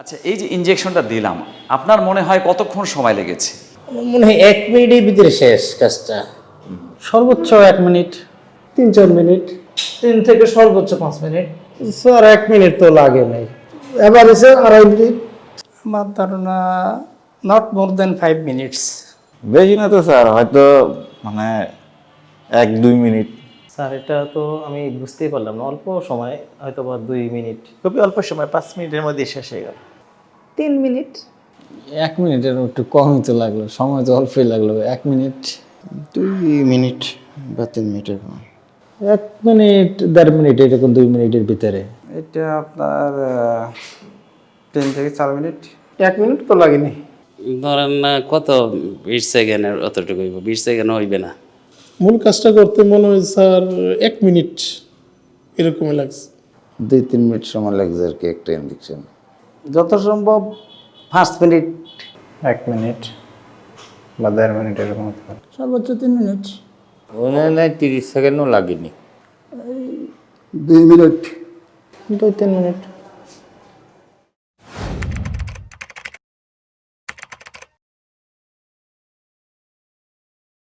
আচ্ছা এই যে ইঞ্জেকশনটা দিলাম আপনার মনে হয় কতক্ষণ সময় লেগেছে? আমার মনে হয় এক মিনিটের ভিতরে শেষ কাজটা। সর্বোচ্চ এক মিনিট। তিন চার মিনিট। তিন থেকে সর্বোচ্চ পাঁচ মিনিট। স্যার এক মিনিট তো লাগে নাই। এভারেজে আড়াই মিনিট। আমার ধারণা not more than five minutes বেশি না তো স্যার হয়তো মানে এক দুই মিনিট। স্যার এটা তো আমি বুঝতেই পারলাম না। অল্প সময় হয়তো বা দুই মিনিট। খুবই অল্প সময় পাঁচ মিনিটের মধ্যে শেষ হয়ে গেল। তিন মিনিট? এক মিনিটের একটু কমই তো লাগল সময় তো অল্পই লাগল। এক মিনিট? দুই মিনিট বা তিন মিনিটের কম। এক মিনিট দেড় মিনিট এরকম দুই মিনিটের ভিতরে। এটা আপনার তিন থেকে চার মিনিট। এক মিনিট তো লাগেনি। ধরেন না কত বিশ সেকেন্ডের অতটুকু হইব? বিশ সেকেন্ড হইবে না। মূল কাজটা করতে মনে হয় স্যার এক মিনিট এরকমই লাগছে। দুই তিন মিনিট সময় লাগছে আর কি একটা ইঞ্জেকশন যত সম্ভব পাঁচ মিনিট। এক মিনিট বা দেড় মিনিট এরকম হতে পারে। সর্বোচ্চ তিন মিনিট। মনে হয় তিরিশ সেকেন্ডও লাগেনি। দুই মিনিট। দুই তিন মিনিট।